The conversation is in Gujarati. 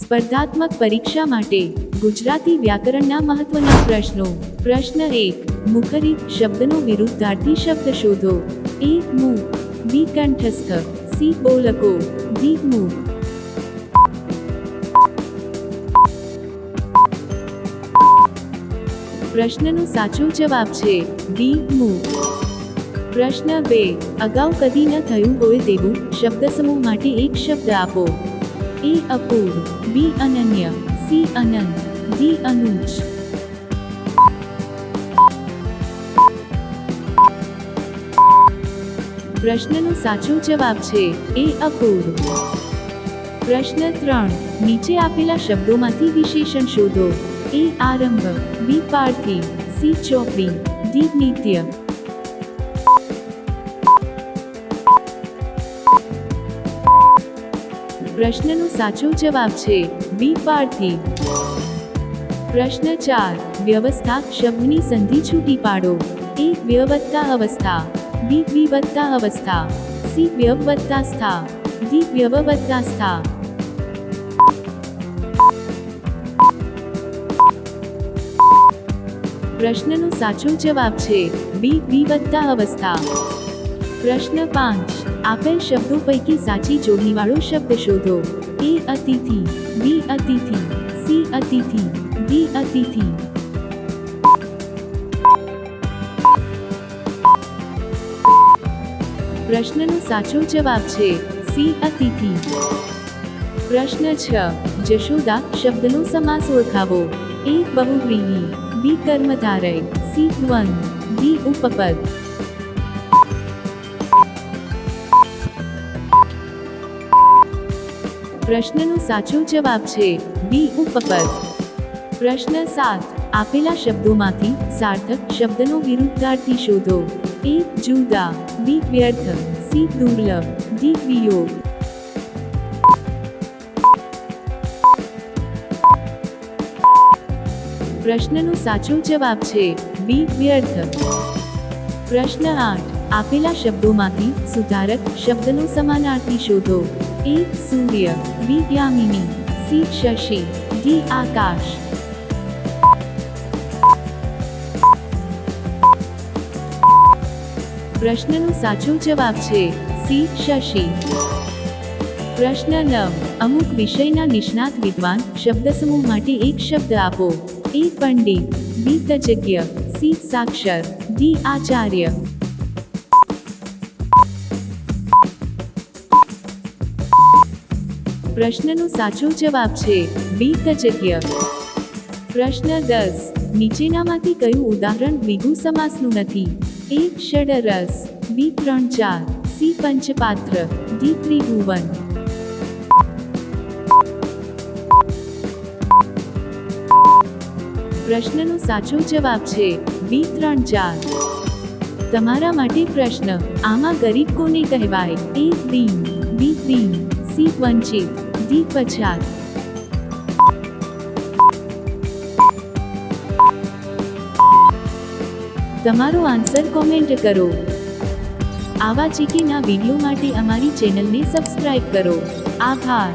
સ્પર્ધાત્મક પરીક્ષા માટે ગુજરાતી વ્યાકરણના મહત્વના પ્રશ્નો. પ્રશ્ન એક મુખરિત શબ્દનો વિરુદ્ધાર્થી શબ્દ શોધો. એ, મુ, બી, કંઠસ્થ, સી, બોલકો, ડી, મુ. પ્રશ્નનો સાચો જવાબ છે, ડી, મુ. પ્રશ્ન બે, અગાઉ કદી ન થયું હોય તેવું શબ્દ સમૂહ માટે એક શબ્દ આપો. એ અપૂર્વ, બી અનન્ય, સી અનંત, ડી અનુજ. પ્રશ્નનો સાચો જવાબ છે, એ અપૂર્વ. પ્રશ્ન ત્રણ, નીચે આપેલા શબ્દોમાંથી વિશેષણ શોધો. એ આરંભ, બી પાર્થિવ, સી ચોપડી, ડી નિત્ય. પ્રશ્નનો સાચો જવાબ છે બી પારથી પ્રશ્ન ચાર, વ્યવસ્થા શબ્દની સંધિ છૂટી પાડો. એ વ્યવત્તા અવસ્થા. બી, વિવત્તા અવસ્થા. સી, વ્યવત્તા સ્થા. ડી, વ્યવવત્તા સ્થા. પ્રશ્નનો સાચો જવાબ છે બી, વિવત્તા અવસ્થા. પ્રશ્ન પાંચ. આપેલ શબ્દો પૈકી સાચી જોડણીવાળો શબ્દ શોધો. એ અતિથિ, બી અતિથિ, સી અતિથિ, ડી અતિથિ. પ્રશ્નનો સાચો જવાબ છે, સી અતિથિ. પ્રશ્ન છ. જશોદા શબ્દનો સમાસ ઓળખાવો. એ બહુવ્રીહી બી કર્મધારય, સી દ્વંદ, ડી ઉપપદ. પ્રશ્નનો સાચો જવાબ છે બી ઉપપદ. પ્રશ્ન સાત. આપેલા શબ્દોમાંથી સાર્થક શબ્દનો વિરુદ્ધાર્થી શોધો. એ જુદા. બી વ્યર્થ. સી દુર્લભ. ડી વિયોગ. પ્રશ્નનો સાચો જવાબ છે બી વ્યર્થ. પ્રશ્ન આઠ. આપેલા શબ્દોમાંથી સુધારક શબ્દનો સમાનાર્થી શોધો. એ સૂર્ય બી યામિની સી શશી ડી આકાશ પ્રશ્નનો સાચો જવાબ છે સી શશી પ્રશ્ન નવ અમુક વિષયના નિષ્ણાત વિદ્વાન શબ્દ સમૂહ માટે એક શબ્દ આપો. એ પંડિત બી તજજ્ઞ સી સાક્ષર ડી આચાર્ય પ્રશ્નનો સાચો જવાબ છે બી તજજ્ઞ પ્રશ્ન દસ, નીચેનામાંથી કયું ઉદાહરણ દ્વિગુ સમાસનું નથી? એ ષડરસ બી, ત્રણ ચાર. સી, પંચપાત્ર. ડી, ત્રિભુવન. પ્રશ્નનો સાચો જવાબ છે બી, ત્રણ ચાર. તમારા માટે પ્રશ્ન. આમાં ગરીબ કોને કહેવાય? એ દીન બી દીન સી વંચિત ડી પછાત તમારો આન્સર કોમેન્ટ કરો. આવા ચીકીના વીડિયો માટે અમારી ચેનલને સબસ્ક્રાઇબ કરો. આભાર.